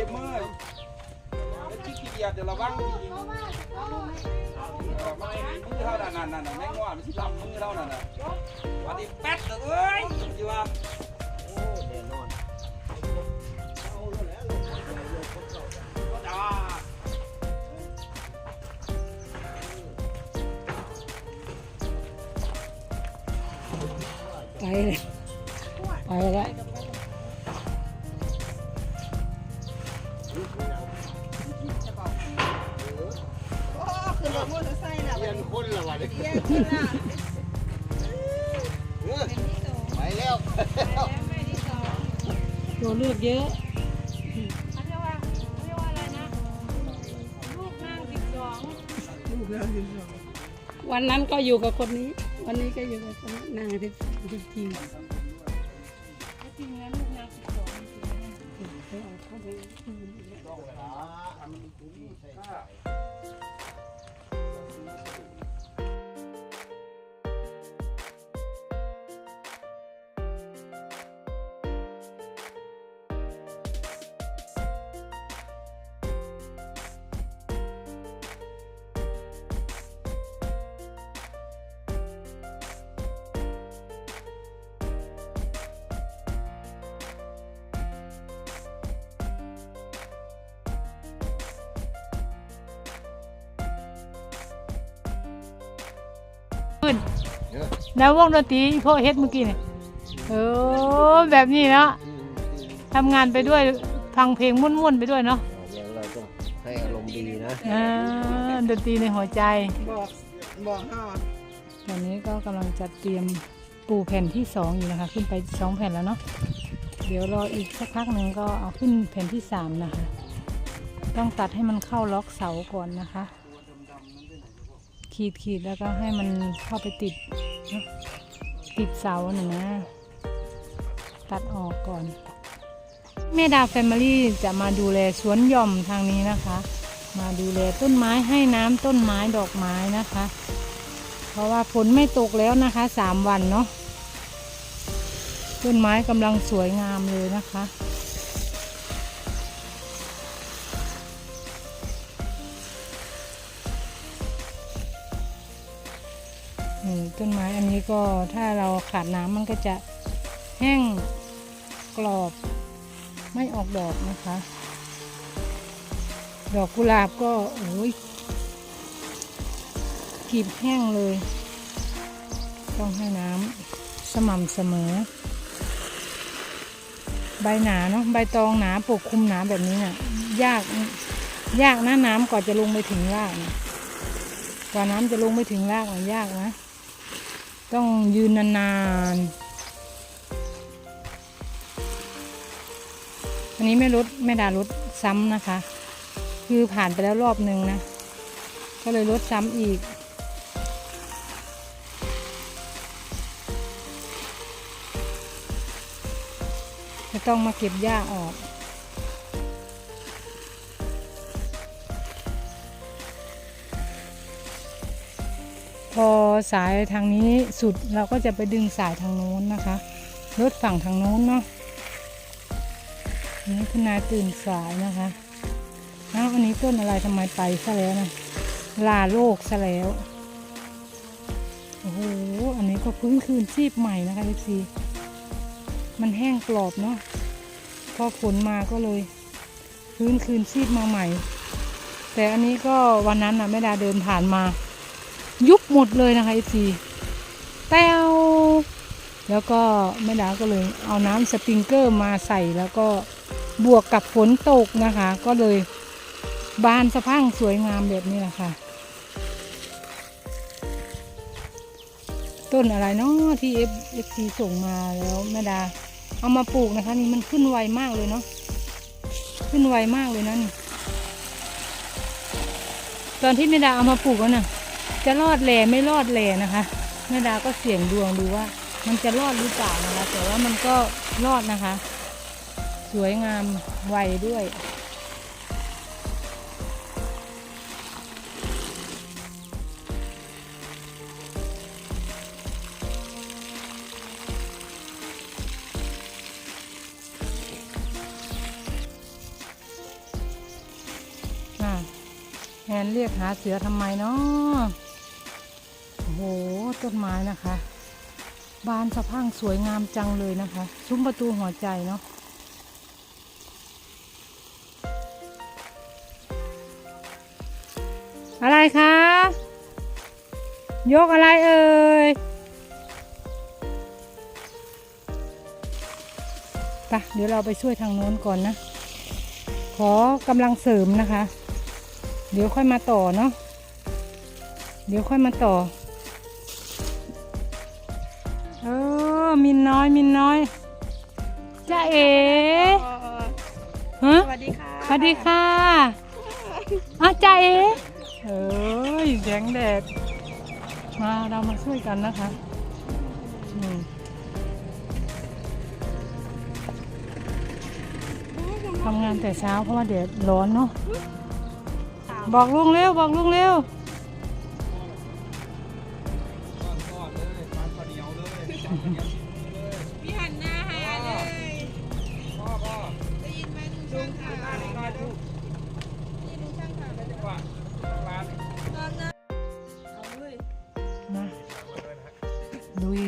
ต็มมือแล้วขี้เกียจเดี๋ยวระวังจริงไม่มือเท่านั้นนั่นนั่นแม่งว่ามันสิลำมือเท่านั้นน่ะวันนี้แป๊ดเลยเอ้ยจีว่าโอ้แน่นอนจ้าไปเลยไปแล้ว ไปแล้วตัวเลือกเยอะเขาเรียกว่าเขาเรียกว่าอะไรนะ ลูกนางสิบสองวันนั้นก็อยู่กับคนนี้ วันนี้ก็อยู่กับคนนี้นางที่จริงจริงจริงๆแล้วลูกนางสิบสองจริง แล้ววงดนตรีพวกเฮ็ดเมื่อกี้เนี่ยเออแบบนี้เนาะทำงานไปด้วยฟังเพลงม่วนๆไปด้วยเนาะเราต้องให้อารมณ์ดีนะเออดนตรีในหัวใจบอกบอกเฮาตอนนี้ก็กำลังจัดเตรียมปูแผ่นที่สองอยู่นะคะ ขึ้นไปสองแผ่นแล้วเนาะเดี๋ยวรออีกสักพักหนึ่งก็เอาขึ้นแผ่นที่สามนะคะ ต้องตัดให้มันเข้าล็อกเสาก่อนนะคะ ขีดขีดแล้วก็ให้มันเข้าไปติดเนอะ ติดเสาหนึ่งนะ ตัดออกก่อน แม่ดาแฟมิลี่จะมาดูแลสวนหย่อมทางนี้นะคะ มาดูแลต้นไม้ให้น้ำต้นไม้ดอกไม้นะคะ เพราะว่าฝนไม่ตกแล้วนะคะสามวันเนาะต้นไม้กำลังสวยงามเลยนะคะ ต้นไม้อันนี้ก็ถ้าเราขาดน้ำมันก็จะแห้งกรอบไม่ออกดอกนะคะ ดอกกุหลาบก็โอ้ยกลีบแห้งเลย ต้องให้น้ำสม่ำเสมอ ใบหนาเนาะใบตองหนาปกคลุมหนาแบบนี้น่ะยากยากนะน้ำกว่าจะลงไปถึงรากนะกว่าน้ำจะลงไปถึงรากมันยากนะ ต้องยืนนานๆ อันนี้ไม่ลดไม่ดาลดซ้ำนะคะ คือผ่านไปแล้วรอบหนึ่งนะ ก็เลยลดซ้ำอีก จะต้องมาเก็บหญ้าออก พอสายทางนี้สุดเราก็จะไปดึงสายทางโน้นนะคะรถฝั่งทางโน้นเนาะนี่คุณนายตื่นสายนะคะอ้าอันนี้ต้นอะไรทำไมไปซะแล้วนะลาโลกซะแล้วโอ้โหอันนี้ก็พื้นคืนชีพใหม่นะคะทีซีมันแห้งกรอบเนาะพอฝนมาก็เลยพื้นคืนชีพมาใหม่ แต่อันนี้ก็วันนั้นนะแม่ดาเดินผ่านมา ยุบหมดเลยนะคะทีแต้วแล้วก็แม่ดาก็เลยเอาน้ำสปริงเกอร์มาใส่แล้วก็บวกกับฝนตกนะคะ ก็เลยบานสะพั่งสวยงามแบบนี้แหละค่ะ ต้นอะไรเนาะที่ F F C ส่งมาแล้วแม่ดา เอามาปลูกนะคะ นี่มันขึ้นไวมากเลยเนาะขึ้นไวมากเลยนะนี่ตอนที่แม่ดาเอามาปลูกแล้วน่ะ จะรอดแหล่ไม่รอดแหล่นะคะแม่ดาก็เสี่ยงดวงดูว่า มันจะรอดหรือเปล่านะคะ แต่ว่ามันก็รอดนะคะ สวยงามไวด้วยแอนเรียกหาเสือทำไมเนาะ หต้นไม้นะคะ บานสะพังสวยงามจังเลยนะคะ ซุ้มประตูหัวใจเนาะอะไรคะ ยกอะไรเอ่ยไปะเดี๋ยวเราไปช่วยทางโน้นก่อนนะ ขอกำลังเสริมนะคะ เดี๋ยวค่อยมาต่อเนาะเดี๋ยวค่อยมาต่อ เออมินน้อยมินน้อยจ้าเอ๋ฮะสวัสดีค่ะสวัสดีค่ะอ้าวจ้าเอ๋เอ้ยแสงแดดมาเรามาช่วยกันนะคะอืมทำงานแต่เช้าเพราะว่าแดดร้อนเนาะบอกลุงเร็วบอกลุงเร็ว พี่หันหน้าหาเลยพ่อพ่อได้ยินไหมลุงช่างหน้าค่ะนี่หน่อยดูนี่ลุงช่างค่ะจังหวะร้านนอนนะเอาเลยนะลุย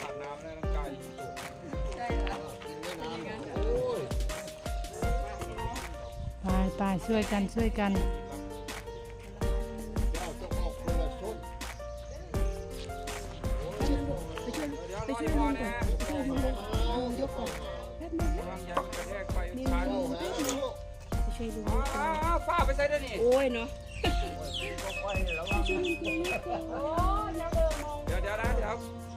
ตักน้ำในร่างกายอยู่ตัวได้แล้วไปไปช่วยกันช่วยกัน วางยางกระแทกไปชาร์จช่วยลุงอ้าวฟ้าไปใส่ได้นี่โอ้ยเนาะเดี๋ยวเดี๋ยวนะเดี๋ยว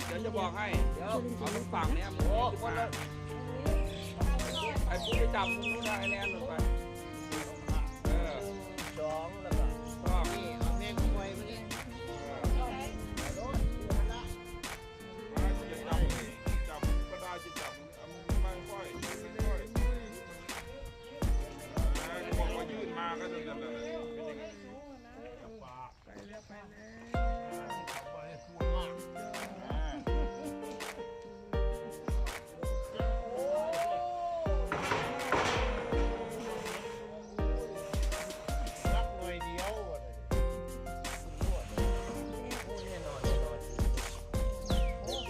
เดี๋ยวจะบอกให้ เดี๋ยวเอาลูกฝั่งเนี้ยมึงมาไอ้ปุ๊ไปจับมึงนู้นนะไอ้แนนลงไป มาก็จะแบบเป็นย่างนี้รับหน่อยเดียว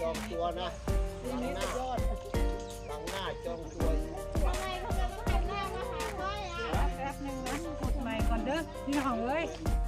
จองตัวนะหลังหน้า ไมเ